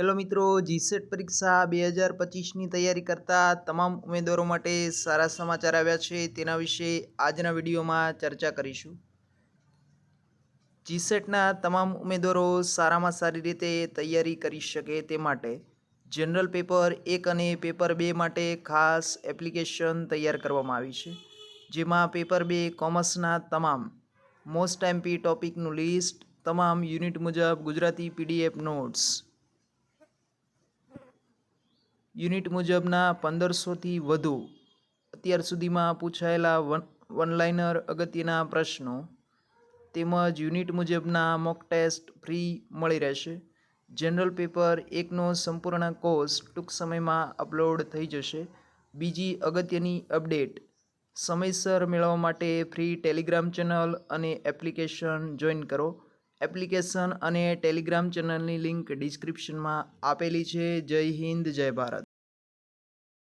Hello મિત્રો, GSET પરીક્ષા બે હજાર પચીસની તૈયારી કરતા તમામ ઉમેદવારો માટે સારા સમાચાર આવ્યા છે. તેના વિશે આજના વિડીયોમાં ચર્ચા કરીશું. જીસેટના તમામ ઉમેદવારો સારામાં સારી રીતે તૈયારી કરી શકે તે માટે જનરલ પેપર એક અને પેપર બે માટે ખાસ એપ્લિકેશન તૈયાર કરવામાં આવી છે, જેમાં પેપર બે કોમર્સના તમામ મોસ્ટ એમપી ટોપિકનું લિસ્ટ, તમામ યુનિટ મુજબ ગુજરાતી પીડીએફ નોટ્સ યુનિટ મુજબના પંદરસોથી વધુ. અત્યાર સુધીમાં પૂછાયેલા વન, વનલાઇનર અગત્યના પ્રશ્નો. તેમજ યુનિટ મુજબના મોક ટેસ્ટ ફ્રી મળી રહેશે. જનરલ પેપર એકનો સંપૂર્ણ કોર્સ ટૂંક સમયમાં અપલોડ થઈ જશે. બીજી અગત્યની અપડેટ. સમયસર મેળવવા માટે ફ્રી ટેલિગ્રામ ચેનલ અને એપ્લિકેશન જોઈન કરો. એપ્લિકેશન અને ટેલિગ્રામ ચેનલની લિંક ડિસ્ક્રિપ્શનમાં આપેલી છે. જય હિન્દ જય ભારત.